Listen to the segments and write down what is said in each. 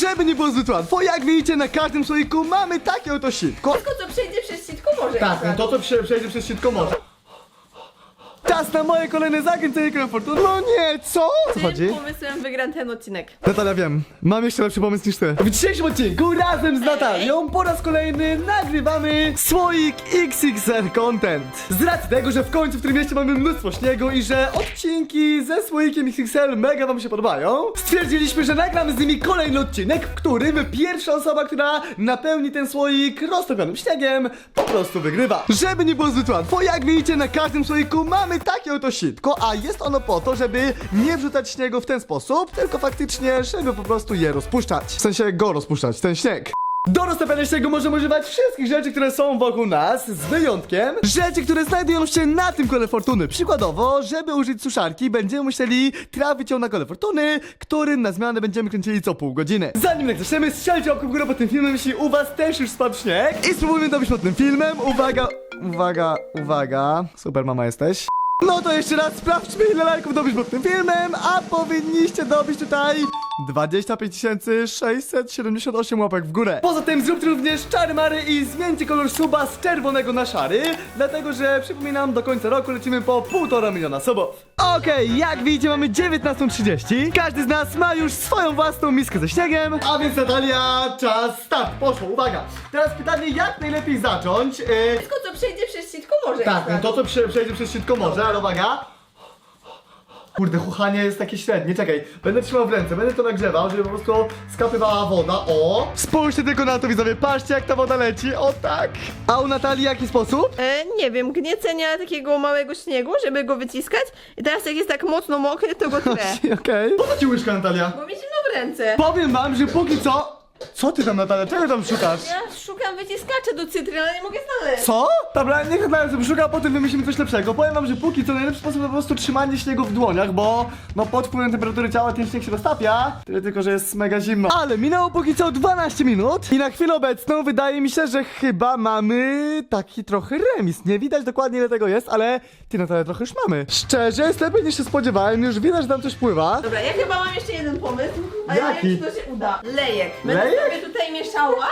Żeby nie było zbyt łatwo, jak widzicie na każdym słoiku mamy takie oto sitko. Tylko co przejdzie przez sitko może. Tak, Izak. to co prze, przejdzie przez sitko może. Czas na moje kolejne zakręcenie kołem fortuny. No nie, co? Co chodzi? Tym pomysłem wygram ten odcinek. Natalia, wiem, mam jeszcze lepszy pomysł niż ty. W dzisiejszym odcinku razem z Natalią po raz kolejny nagrywamy słoik XXL Content. Z racji tego, że w końcu w tym mieście mamy mnóstwo śniegu i że odcinki ze słoikiem XXL mega wam się podobają, stwierdziliśmy, że nagramy z nimi kolejny odcinek, w którym pierwsza osoba, która napełni ten słoik roztopionym śniegiem, po prostu wygrywa. Żeby nie było zbyt łatwo, jak widzicie na każdym słoiku mamy takie oto sitko, a jest ono po to, żeby nie wrzucać śniegu w ten sposób, tylko faktycznie, żeby po prostu je rozpuszczać. W sensie go rozpuszczać, ten śnieg. Do roztapiania śniegu możemy używać wszystkich rzeczy, które są wokół nas, z wyjątkiem rzeczy, które znajdują się na tym kole fortuny. Przykładowo, żeby użyć suszarki, będziemy musieli trafić ją na kole fortuny, którym na zmianę będziemy kręcili co pół godziny. Zanim jednak zaczniemy, strzelcie łapkę w górę pod tym filmem, jeśli u was też już spadł śnieg. I spróbujmy dobić pod tym filmem. Uwaga, uwaga, uwaga. Super mama jesteś. No to jeszcze raz sprawdźmy ile lajków dobić pod tym filmem, a powinniście dobić tutaj 25 678 łapek w górę. Poza tym zróbcie również czary mary i zmieńcie kolor suba z czerwonego na szary, dlatego że przypominam, do końca roku lecimy po półtora miliona subów. Okej, jak widzicie mamy 19.30, każdy z nas ma już swoją własną miskę ze śniegiem, a więc Natalia, czas start, poszło, uwaga. Teraz pytanie, jak najlepiej zacząć? Yy, Tylko co przejdzie przez sitko może. tak, no to co prze, przejdzie przez sitko może, ale uwaga. Kurde, chuchanie jest takie średnie, czekaj. Będę trzymał w ręce, będę to nagrzewał, żeby po prostu skapywała woda, o! Spójrzcie tylko na to, widzowie, patrzcie jak ta woda leci, o tak! A u Natalii jaki sposób? E, nie wiem, gniecenia takiego małego śniegu, żeby go wyciskać. I teraz jak jest tak mocno mokry, to go trę. Okej. Po co ci łyżka, Natalia? Bo mi zimno w ręce. Powiem wam, że póki co... Co ty tam, Natalia? Czego tam szukasz? Ja szukam wyciskacza do cytry, ale nie mogę znaleźć. Co? Dobra, niech Natalia sobie szuka, a potem wymyślimy coś lepszego. Powiem wam, że póki co najlepszy sposób to po prostu trzymanie śniegu w dłoniach, bo no pod wpływem temperatury ciała ten śnieg się roztapia. Tyle tylko, że jest mega zimno. Ale minęło póki co 12 minut i na chwilę obecną wydaje mi się, że chyba mamy taki trochę remis. Nie widać dokładnie ile tego jest, ale ty Natalia trochę już mamy. Szczerze, jest lepiej niż się spodziewałem, już widać, że tam coś pływa. Dobra, ja chyba mam jeszcze jeden pomysł, ale Jaki? nie wiem, czy to się uda. Lejek. Będę Lejek? sobie tutaj mieszała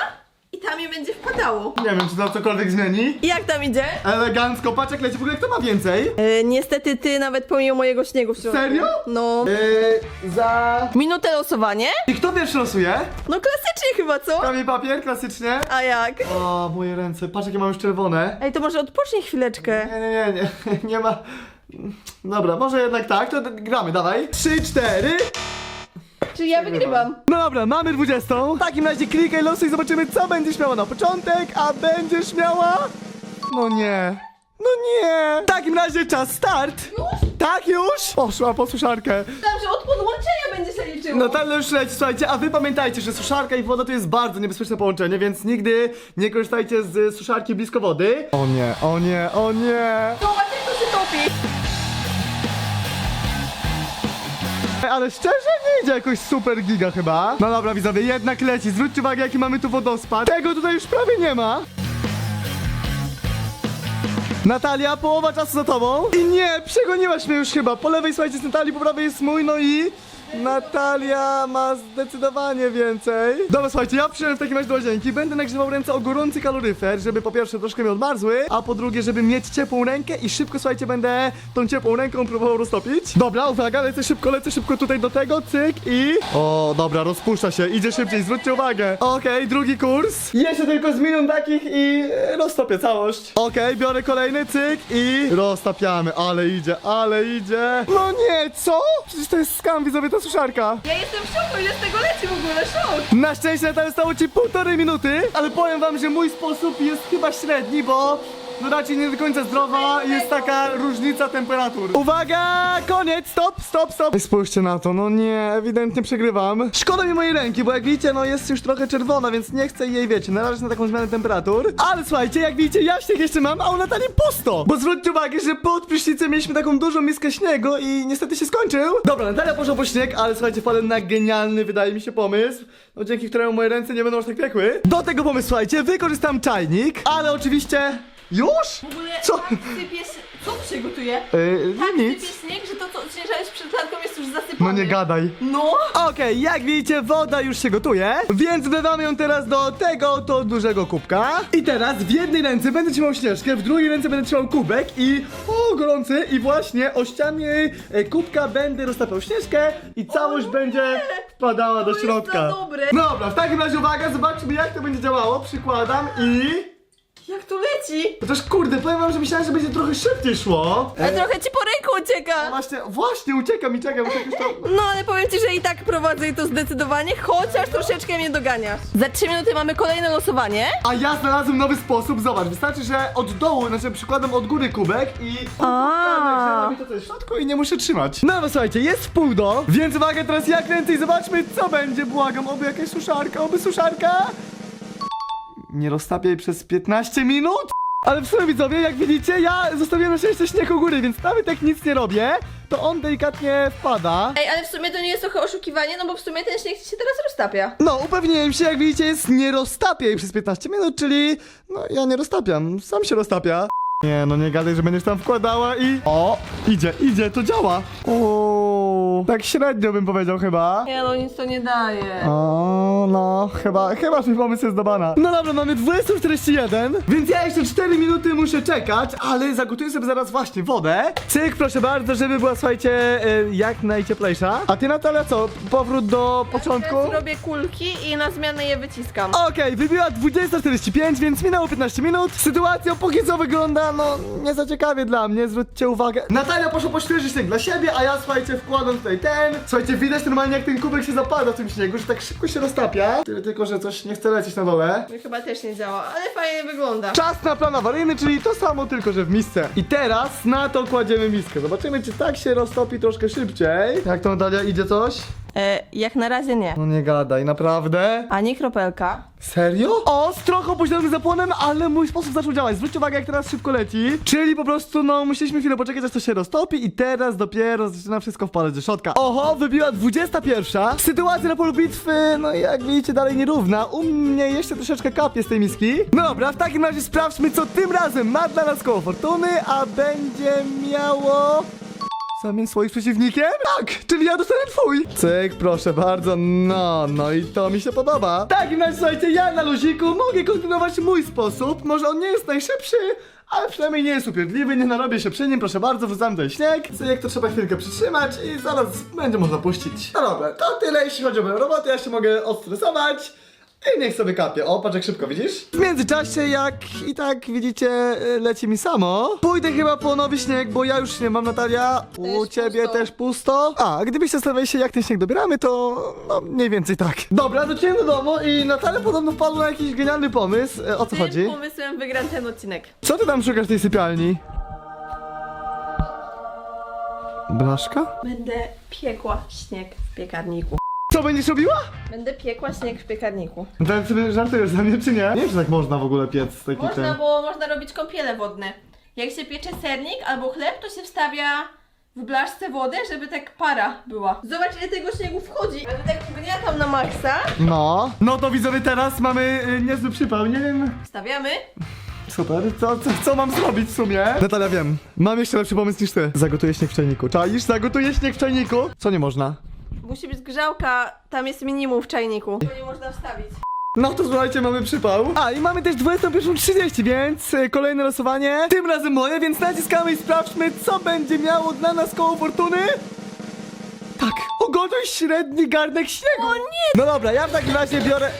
i tam mi będzie wpadało. Nie wiem, czy to cokolwiek zmieni. I jak tam idzie? Elegancko, patrz jak leci, w ogóle kto ma więcej? E, niestety ty nawet pomimo mojego śniegu w środku. Serio? No. Yy, za... Minutę losowanie? I kto pierwszy losuje? No klasycznie chyba, co? Kamień papier, klasycznie. A jak? O, moje ręce, patrz jakie mam już czerwone. Ej, to może odpocznij chwileczkę. Nie, nie, nie, nie, nie ma... Dobra, może jednak tak, to gramy, dawaj. Trzy, cztery. Czyli ja wygrywam. No dobra, mamy 20. W takim razie klikaj losy i zobaczymy co będziesz miała na początek, a będziesz miała... No nie. No nie. W takim razie czas start. Już? Tak już? Poszła po suszarkę. Myślałam, że od podłączenia będzie się liczyło. Natalia już leci, słuchajcie, a wy pamiętajcie, że suszarka i woda to jest bardzo niebezpieczne połączenie, więc nigdy nie korzystajcie z suszarki blisko wody. O nie, o nie, o nie. Zobacz, jak to się topi. Ale szczerze nie idzie jakoś super giga chyba. No dobra widzowie, jednak leci. Zwróćcie uwagę jaki mamy tu wodospad. Tego tutaj już prawie nie ma. Natalia, połowa czasu za tobą. I nie, przegoniłaś mnie już chyba. Po lewej słuchajcie jest Natalii, po prawej jest mój, no i... Natalia ma zdecydowanie więcej. Dobra, słuchajcie, ja przyszedłem w takim razie do łazienki. Będę nagrzewał ręce o gorący kaloryfer, żeby po pierwsze troszkę mi odmarzły, a po drugie, żeby mieć ciepłą rękę i szybko, słuchajcie, będę tą ciepłą ręką próbował roztopić. Dobra, uwaga, lecę szybko, lecę szybko tutaj do tego, cyk i... O, dobra, rozpuszcza się, idzie szybciej, zwróćcie uwagę. Okej, drugi kurs. Jeszcze tylko z minut takich i e, roztopię całość. Okej, biorę kolejny, cyk i roztapiamy, ale idzie, ale idzie. No nie, co? Przecież to jest skam, widzowie, ta suszarka. Ja jestem w szoku, ile z tego leci w ogóle, szok. Na szczęście Natalia stało ci półtorej minuty, ale powiem wam, że mój sposób jest chyba średni, bo no raczej nie do końca zdrowa jest taka różnica temperatur. Uwaga, koniec, stop, stop, stop. Spójrzcie na to, no nie, ewidentnie przegrywam. Szkoda mi mojej ręki, bo jak widzicie, no jest już trochę czerwona, więc nie chcę jej, wiecie, narażać na taką zmianę temperatur. Ale słuchajcie, jak widzicie, ja śnieg jeszcze mam, a u Natalii pusto. Bo zwróćcie uwagę, że pod prysznicem mieliśmy taką dużą miskę śniegu i niestety się skończył. Dobra, Natalia poszła po śnieg, ale słuchajcie, wpadłem na genialny, wydaje mi się, pomysł. No dzięki któremu moje ręce nie będą aż tak piekły. Do tego pomysłu, słuchajcie, wykorzystam czajnik, ale oczywiście... Już? W ogóle Co? tak sypie, Co tu się gotuje? Yy, Tak nic. sypie śnieg, że to, co śnieżałeś przed klatką jest już zasypane. No nie gadaj. No! Okej, jak widzicie, woda już się gotuje, więc wlewamy ją teraz do tego oto dużego kubka. I teraz w jednej ręce będę trzymał śnieżkę, w drugiej ręce będę trzymał kubek i o, gorący i właśnie o ścianie e, kubka będę roztapiał śnieżkę i całość będzie wpadała do jest środka. za dobre. Dobra, w takim razie uwaga, zobaczmy jak to będzie działało. Przykładam i... Jak to leci? Chociaż kurde, powiem wam, że myślałem, że będzie trochę szybciej szło. Ale trochę ci po ręku ucieka. Właśnie, właśnie, ucieka mi, czekam, ucieka już to... No ale powiem ci, że i tak prowadzę i to zdecydowanie, chociaż troszeczkę mnie doganiasz. Za 3 minuty mamy kolejne losowanie. A ja znalazłem nowy sposób, zobacz, wystarczy, że od dołu, znaczy przykładam od góry kubek i A. robi to w środku i nie muszę trzymać. No bo słuchajcie, jest pół do, więc uwaga teraz jak więcej, zobaczmy co będzie, błagam, oby jakaś suszarka, oby suszarka. Nie roztapiaj przez 15 minut? Ale w sumie widzowie, jak widzicie, ja zostawiłem na szczęście śnieg u góry, więc nawet jak nic nie robię, to on delikatnie wpada. Ej, ale w sumie to nie jest trochę oszukiwanie, no bo w sumie ten śnieg się teraz roztapia. No, upewniłem się, jak widzicie, jest nie roztapiaj przez 15 minut, czyli no ja nie roztapiam, sam się roztapia. Nie, no nie gadaj, że będziesz tam wkładała i... O, idzie, idzie, to działa. O, tak średnio bym powiedział chyba. Nie no, nic to nie daje. O, no, chyba, chyba twój pomysł jest do bana. No dobra, mamy 20.41, więc ja jeszcze 4 minuty muszę czekać, ale zagotuję sobie zaraz właśnie wodę. Cyk, proszę bardzo, żeby była, słuchajcie, e, jak najcieplejsza. A ty, Natalia, co? Powrót do początku? Teraz robię kulki i na zmianę je wyciskam. Okej, wybiła 20.45, więc minęło 15 minut. Sytuacja póki co wygląda, no, nie za ciekawie dla mnie, zwróćcie uwagę. Natalia poszła poświeżyć śnieg dla siebie, a ja, słuchajcie, wkładam tutaj ten. Słuchajcie, widać normalnie jak ten kubek się zapada w tym śniegu, że tak szybko się roztapia. Tyle tylko, że coś nie chce lecieć na dole. No chyba też nie działa, ale fajnie wygląda. Czas na plan awaryjny, czyli to samo, tylko że w misce. I teraz na to kładziemy miskę. Zobaczymy, czy tak się roztopi troszkę szybciej. Jak to Natalia, idzie coś? E, jak na razie nie. No nie gadaj, naprawdę? Ani kropelka. Serio? O, z trochę opóźnionym zapłonem, ale mój sposób zaczął działać. Zwróćcie uwagę, jak teraz szybko leci. Czyli po prostu, no, musieliśmy chwilę poczekać, aż to się roztopi i teraz dopiero zaczyna wszystko wpadać do środka. Oho, wybiła 21. Sytuacja na polu bitwy, no jak widzicie, dalej nierówna. U mnie jeszcze troszeczkę kapie z tej miski. No dobra, w takim razie sprawdźmy, co tym razem ma dla nas koło fortuny, a będzie miało... Zamień swoich przeciwnikiem? Tak, czyli ja dostanę twój. Cyk, proszę bardzo, no, no i to mi się podoba. Tak, razie, słuchajcie, ja na luziku mogę kontynuować mój sposób. Może on nie jest najszybszy, ale przynajmniej nie jest upierdliwy, nie narobię się przy nim, proszę bardzo, wrzucam ten śnieg. Cyk, to trzeba chwilkę przytrzymać i zaraz będzie można puścić. No dobra, to tyle, jeśli chodzi o moją robotę, ja się mogę odstresować. I niech sobie kapie. O, patrz jak szybko, widzisz? W międzyczasie, jak i tak widzicie, y, leci mi samo. Pójdę chyba po nowy śnieg, bo ja już nie mam, Natalia. U Też ciebie pusto. też pusto. A, gdybyście zastanawiali się, jak ten śnieg dobieramy, to no, mniej więcej tak. Dobra, wróciłem do domu i Natalia podobno wpadła na jakiś genialny pomysł. E, O co chodzi? Tym pomysłem wygram ten odcinek. Co ty tam szukasz w tej sypialni? Blaszka? Będę piekła śnieg w piekarniku. Co będziesz robiła? Będę piekła śnieg w piekarniku. Tak sobie żartujesz za mnie, czy nie? Nie wiem, czy tak można w ogóle piec taki Można, ten. bo można robić kąpiele wodne. Jak się piecze sernik albo chleb, to się wstawia w blaszce wodę, żeby tak para była. Zobacz ile tego śniegu wchodzi. Będę tak ugniatam na maksa. No. No to widzowie, teraz mamy y, niezły przypał, nie wiem... Wstawiamy. Super, co, co, co mam zrobić w sumie? Natalia, wiem. Mam jeszcze lepszy pomysł niż ty. Zagotuję śnieg w czajniku. Czaisz? Zagotuję śnieg w czajniku? Co nie można? Musi być grzałka, tam jest minimum w czajniku. To nie można wstawić. No to słuchajcie, mamy przypał. A i mamy też 21.30, więc y, kolejne losowanie. Tym razem moje, więc naciskamy i sprawdźmy, co będzie miało dla nas koło fortuny. Tak, ugotuj średni garnek śniegu. O nie! No dobra, ja w takim razie biorę...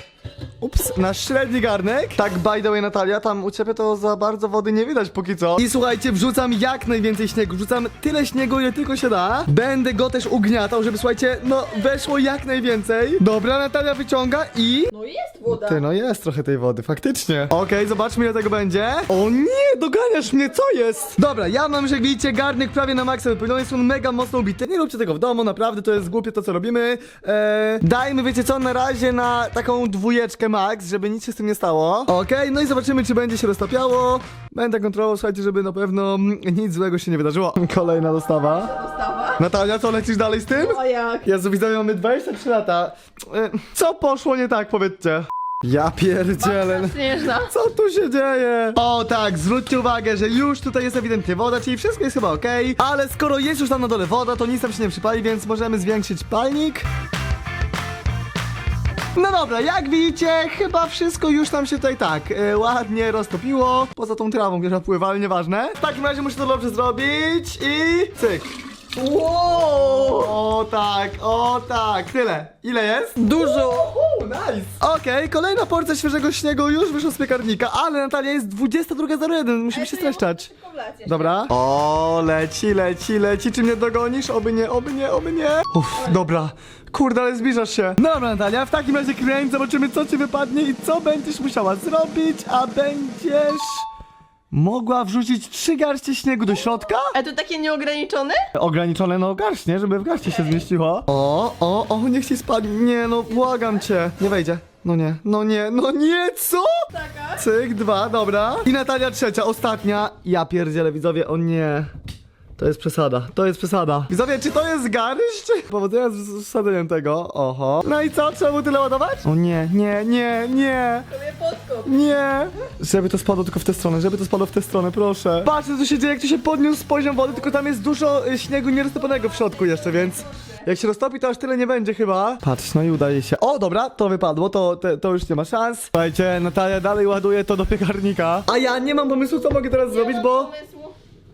Ups, nasz średni garnek. Tak, by the way, Natalia, tam u ciebie to za bardzo wody nie widać póki co. I słuchajcie, wrzucam jak najwięcej śniegu. Wrzucam tyle śniegu, ile tylko się da. Będę go też ugniatał, żeby, słuchajcie, no, weszło jak najwięcej. Dobra, Natalia wyciąga i... No jest woda. Ty, no jest trochę tej wody, faktycznie. Okej, zobaczmy ile tego będzie. O nie, doganiasz mnie, co jest? Dobra, ja mam, że jak widzicie, garnek prawie na maksa wypełniony, jest on mega mocno ubity. Nie róbcie tego w domu, naprawdę, to jest głupie to, co robimy. Eee, dajmy, wiecie co, na razie na taką dwójeczkę max, żeby nic się z tym nie stało. Okej, no i zobaczymy, czy będzie się roztapiało. Będę kontrolował, słuchajcie, żeby na pewno mm, nic złego się nie wydarzyło. Kolejna dostawa. Dostawa. Natalia, co, lecisz dalej z tym? O jak? Jezu, widzowie, mamy 23 lata. E, Co poszło nie tak, powiedzcie? Ja pierdzielę. Śnieżna. Co tu się dzieje? O tak, zwróćcie uwagę, że już tutaj jest ewidentnie woda, czyli wszystko jest chyba ok. Ale skoro jest już tam na dole woda, to nic tam się nie przypali, więc możemy zwiększyć palnik. No dobra, jak widzicie, chyba wszystko już nam się tutaj tak e, ładnie roztopiło. Poza tą trawą, która pływa, ale nieważne. W takim razie muszę to dobrze zrobić i cyk. Wow! O tak, o tak. Tyle. Ile jest? Dużo. Uuu, nice! Okej, kolejna porcja świeżego śniegu już wyszła z piekarnika, ale Natalia jest 22.01, musimy się streszczać. Dobra. O, leci, leci, leci. Czy mnie dogonisz? Oby nie, oby nie, oby nie. Uff, dobra. Kurde, ale zbliżasz się. Dobra, Natalia, w takim razie kręć, zobaczymy co ci wypadnie i co będziesz musiała zrobić, a będziesz mogła wrzucić trzy garście śniegu do środka? A to takie nieograniczone? Ograniczone no garść, nie? Żeby w garści się zmieściło. O, o, o, niech ci spadnie. Nie, no błagam cię. Nie wejdzie. No nie, no nie, no nie, co? Taka. Cyk, dwa, dobra. I Natalia trzecia, ostatnia. Ja pierdzielę, widzowie, o nie. To jest przesada, to jest przesada. Widzowie, czy to jest garść? Powodzenia z z wsadzeniem tego. Oho. No i co, trzeba było tyle ładować? O nie, nie, nie, nie. Sobie podkop. Nie! Żeby to spadło tylko w tę stronę, żeby to spadło w tę stronę, proszę. Patrzcie, co się dzieje, jak tu się podniósł poziom wody, tylko tam jest dużo y, śniegu nieroztopionego w środku jeszcze, więc... Jak się roztopi, to aż tyle nie będzie chyba. Patrz, no i udaje się. O, dobra, to wypadło, to, to, to już nie ma szans. Słuchajcie, Natalia dalej ładuje to do piekarnika. A ja nie mam pomysłu, co mogę teraz zrobić, bo... Pomysłu.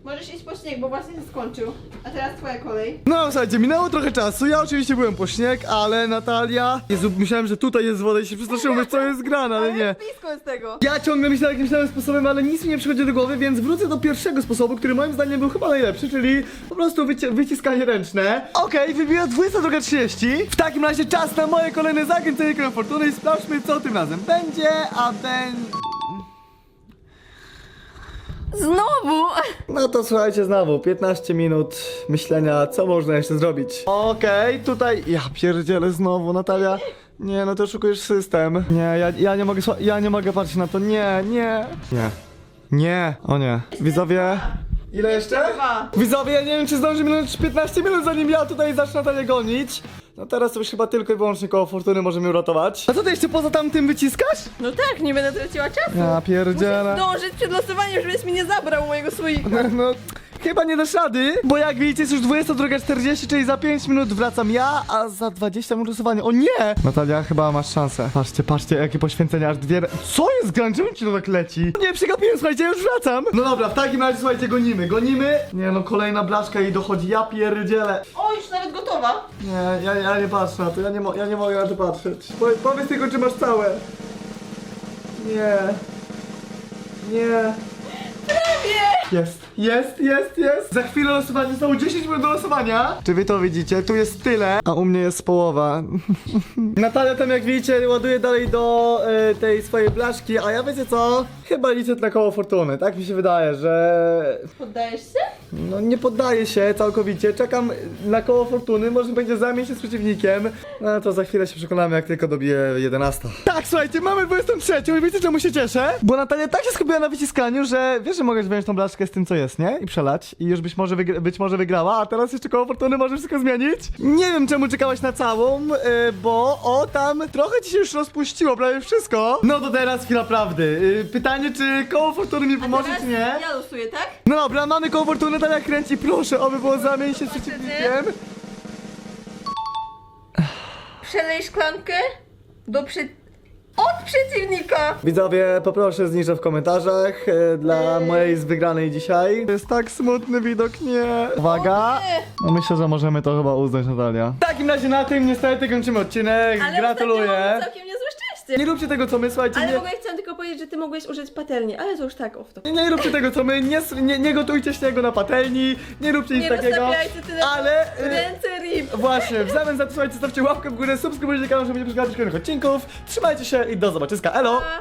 Możesz iść po śnieg, bo właśnie się skończył. A teraz twoja kolej. No, słuchajcie, minęło trochę czasu. Ja oczywiście byłem po śnieg, ale Natalia... Jezu, myślałem, że tutaj jest woda i się przestraszyłem, że co jest grane, ale nie. Blisko jest tego. Ja ciągle myślałem jakimś nowym sposobem, ale nic mi nie przychodzi do głowy, więc wrócę do pierwszego sposobu, który moim zdaniem był chyba najlepszy, czyli po prostu wyci wyciskanie ręczne. Okej, wybija 22.30. W takim razie czas na moje kolejne zakręcenie koło fortuny i sprawdźmy, co tym razem będzie, a będzie... Znowu! No to słuchajcie znowu, 15 minut myślenia, co można jeszcze zrobić. Okej, tutaj... Ja pierdzielę znowu, Natalia. Nie, no to szukujesz system. Nie, ja, ja nie mogę, słucha- ja nie mogę patrzeć na to, nie, nie. Nie. Nie, o nie. Widzowie... Ile jeszcze? Dwa. Widzowie, ja nie wiem czy zdąży minąć 15 minut zanim ja tutaj zacznę Natalię gonić. No teraz to już chyba tylko i wyłącznie koło fortuny możemy uratować. A co ty jeszcze poza tamtym wyciskasz? No tak, nie będę traciła czasu. Ja pierdzielę. Muszę zdążyć przed losowaniem, żebyś mi nie zabrał mojego słoika. No, chyba nie dasz rady, bo jak widzicie jest już 22.40, czyli za 5 minut wracam ja, a za 20 minut losowanie. O nie! Natalia, chyba masz szansę. Patrzcie, patrzcie, jakie poświęcenia, aż dwie... Co jest grane? Czemu ci to tak leci? Nie, przegapiłem, słuchajcie, już wracam. No dobra, w takim razie, słuchajcie, gonimy, gonimy. Nie no, kolejna blaszka i dochodzi, ja pierdzielę. O, już nawet gotowa. Nie, ja, ja nie patrzę na to, ja nie, mo ja nie mogę na to patrzeć. Po powiedz tylko, czy masz całe. Nie. Nie. Jest, jest, jest, jest. Za chwilę losowanie, znowu 10 minut do losowania. Czy wy to widzicie? Tu jest tyle, a u mnie jest połowa. Natalia tam jak widzicie ładuje dalej do e, tej swojej blaszki, a ja wiecie co? Chyba liczę na koło fortuny, tak mi się wydaje, że Poddajesz się? no nie poddaję się całkowicie, czekam na koło fortuny, może będzie zamień się z przeciwnikiem. No to za chwilę się przekonamy, jak tylko dobiję 11. Tak, słuchajcie, mamy 23 i wiecie czemu się cieszę? Bo Natalia tak się skupiła na wyciskaniu, że wiesz, że mogę wziąć tą blaszkę z tym, co jest, nie? I przelać. I już być może, być może wygrała, a teraz jeszcze koło fortuny może wszystko zmienić. Nie wiem, czemu czekałaś na całą, yy, bo o, tam trochę ci się już rozpuściło, prawie wszystko. No to teraz chwila prawdy. Yy, pytanie, czy koło fortuny mi pomoże, teraz czy nie? ja losuję, tak? No dobra, mamy koło fortuny, tak jak kręci, proszę, oby było zamień się z przeciwnikiem. Przelej szklankę do przy... Od przeciwnika! Widzowie, poproszę zniżę w komentarzach e, dla mojej z wygranej dzisiaj. To jest tak smutny widok, nie. Uwaga. No myślę, że możemy to chyba uznać, Natalia. W takim razie na tym niestety kończymy odcinek. Ale Gratuluję. całkiem szczęście. Nie róbcie tego, co my, słuchajcie, Ale w nie, ogóle chciałam tylko powiedzieć, że ty mogłeś użyć patelni, ale to już tak off to. nie, nie róbcie tego, co my, nie, s- nie, nie gotujcie śniegu na patelni, nie róbcie nic Nie takiego. rozstawiajcie tyle Ale... e, ręce. Właśnie, w zamian za to słuchajcie, zostawcie łapkę w górę, subskrybujcie kanał, żeby nie przegapić kolejnych odcinków. Trzymajcie się i do zobaczyska. Elo! Pa.